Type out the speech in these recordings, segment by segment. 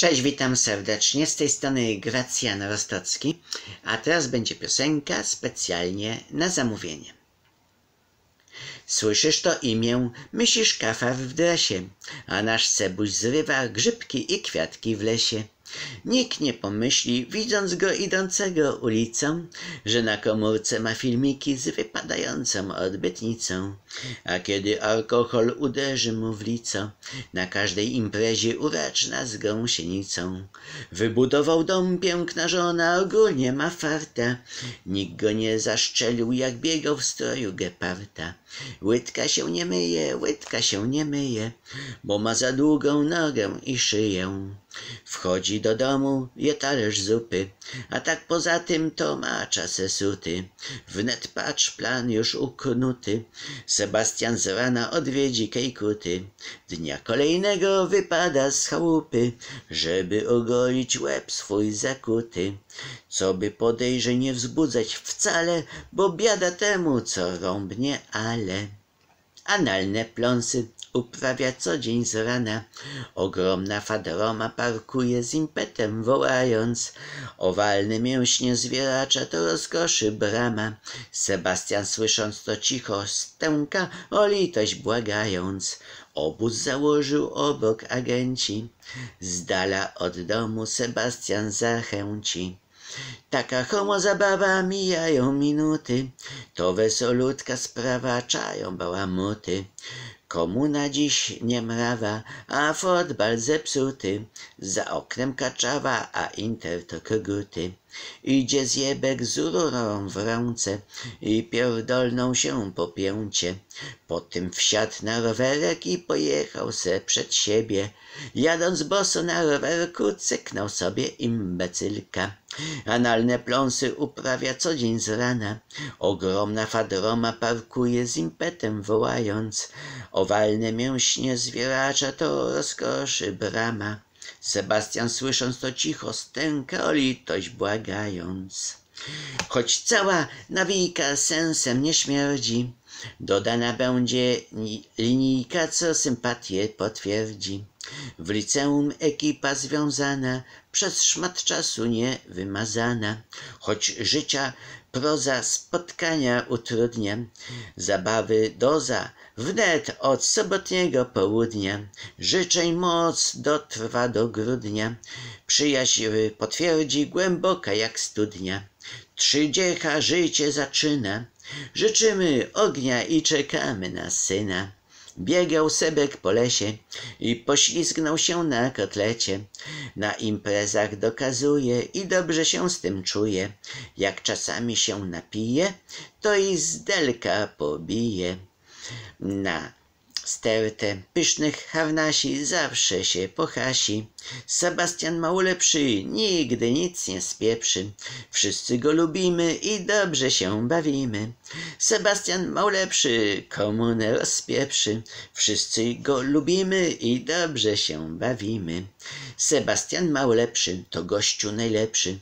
Cześć, witam serdecznie. Z tej strony Gracjan Rostocki, a teraz będzie piosenka specjalnie na zamówienie. Słyszysz to imię, myślisz kafar w dresie, a nasz cebuś zrywa grzybki i kwiatki w lesie. Nikt nie pomyśli, widząc go idącego ulicą, że na komórce ma filmiki z wypadającą odbytnicą. A kiedy alkohol uderzy mu w lico, na każdej imprezie uraczna z gąsienicą. Wybudował dom piękna żona, ogólnie ma farta. Nikt go nie zaszczelił, jak biegał w stroju geparta. Łydka się nie myje, łydka się nie myje, bo ma za długą nogę i szyję. Wchodzi do domu, je talerz zupy, a tak poza tym to macza se suty. Wnet patrz plan już uknuty, Sebastian z rana odwiedzi Kejkuty. Dnia kolejnego wypada z chałupy, żeby ogolić łeb swój zakuty. Co by podejrzeń nie wzbudzać wcale, bo biada temu, co rąbnie, ale analne pląsy uprawia co dzień z rana. Ogromna fadroma parkuje z impetem wołając. Owalne mięśnie zwieracza to rozkoszy brama. Sebastian słysząc to cicho stęka, o litość błagając. Obóz założył obok agenci. Z dala od domu Sebastian zachęci. Taka homo zabawa, mijają minuty, to wesolutka sprawa, czają bałamuty. Komuna dziś nie mrawa, a fotbal zepsuty, za oknem kaczawa, a inter to koguty. Idzie zjebek z rurą w ręce i pierdolną się po pięcie. Potem wsiadł na rowerek i pojechał se przed siebie. Jadąc boso na rowerku, cyknął sobie imbecylka. Analne pląsy uprawia co dzień z rana. Ogromna fadroma parkuje z impetem wołając. Owalne mięśnie zwieracza to rozkoszy brama. Sebastian słysząc to cicho stęka o litość błagając. Choć cała nawijka sensem nie śmierdzi, dodana będzie linijka, co sympatię potwierdzi. W liceum ekipa związana, przez szmat czasu nie wymazana, choć życia proza spotkania utrudnia, zabawy doza, wnet od sobotniego południa, życzeń moc dotrwa do grudnia, przyjaźń potwierdzi głęboka jak studnia, trzydziecha życie zaczyna, życzymy ognia i czekamy na syna. Biegał Sebek po lesie i poślizgnął się na kotlecie. Na imprezach dokazuje i dobrze się z tym czuje. Jak czasami się napije, to i z delka pobije. Na stertę pysznych harnasi zawsze się pochasi. Sebastian Maulepszy nigdy nic nie spieprzy. Wszyscy go lubimy i dobrze się bawimy. Sebastian Maulepszy komunę rozpieprzy. Wszyscy go lubimy i dobrze się bawimy. Sebastian Maulepszy to gościu najlepszy.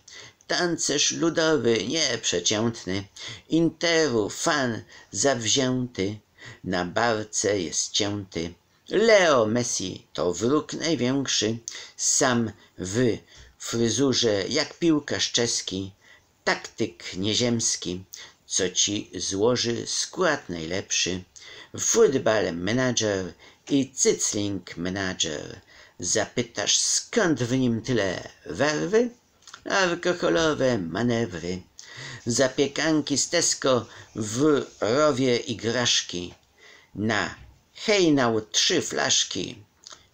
Tancerz ludowy, nieprzeciętny, Interu fan zawzięty, na barce jest cięty. Leo Messi to wróg największy, sam w fryzurze jak piłkarz czeski, taktyk nieziemski, co ci złoży skład najlepszy. Football manager i cycling manager. Zapytasz skąd w nim tyle werwy? Alkoholowe manewry zapiekanki z Tesco w rowie igraszki. Na hejnał trzy flaszki,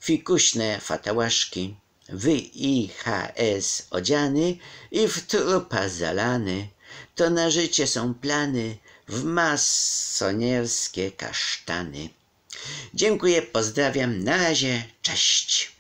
fikuśne fatałaszki, w IHS odziany i w trupa zalany. To na życie są plany w masonierskie kasztany. Dziękuję, pozdrawiam, na razie, cześć.